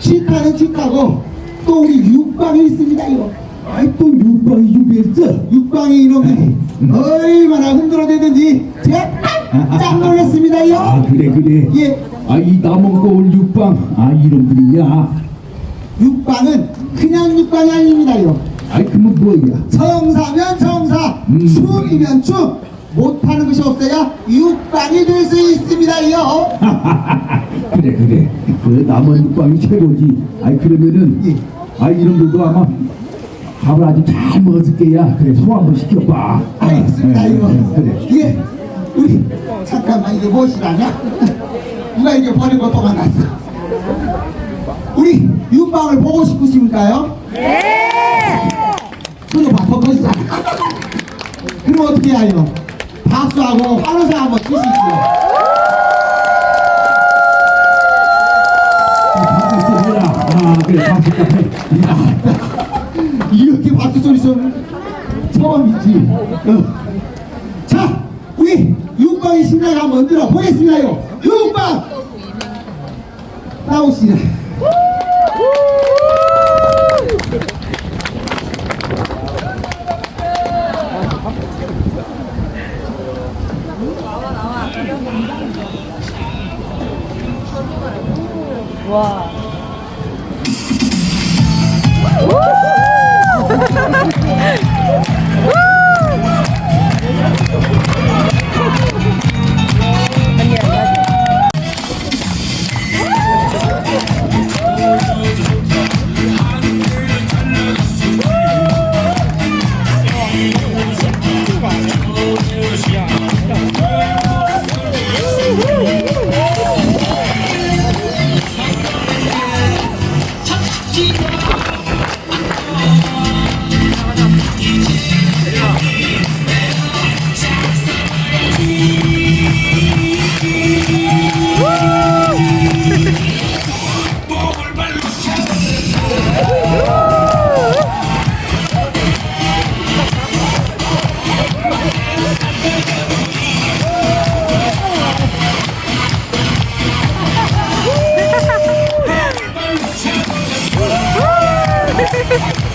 치타는 치타고 또 우리 육방이 있습니다요. 아이 또 육방이 준비했어 육방이 이놈이 얼마나 흔들어대든지 제가 깜짝 놀랐습니다요. 아 그래 그래 예, 아이 남원거울 육방 아 이름들이야 육방은 그냥 육방이 아닙니다요. 아이 그러면 뭐야 성사면 성사, 음. 춤이면 춤. 못하는 것이 없어야 육방이 될 수 있습니다요. 그래 그래 그 남원 육방이 최고지 아이 그러면은 예. 아이 이름들도 아마 밥을 아주 잘 먹었을 게야 그래 소 한번 시켜봐 알겠습니다, 아, 예, 이거. 예, 그래 예, 우리 잠깐만 이거 무엇이라냐? 누가 이게 버리고 도망갔어? 우리 윤방을 보고 싶으십니까요? 네. 그거 봐, 덮어지잖아. 그럼 어떻게 해요? 박수하고 환호성 한번 치시죠. 박수 쳐라 아 그래 박수 쳐 이렇게 박수 소리 좀 처음이지. 어. 자, 우리 육방의 심장 한번 들어 보겠습니다요. 육방 나오시라. 와. 今天 Ha ha ha ha!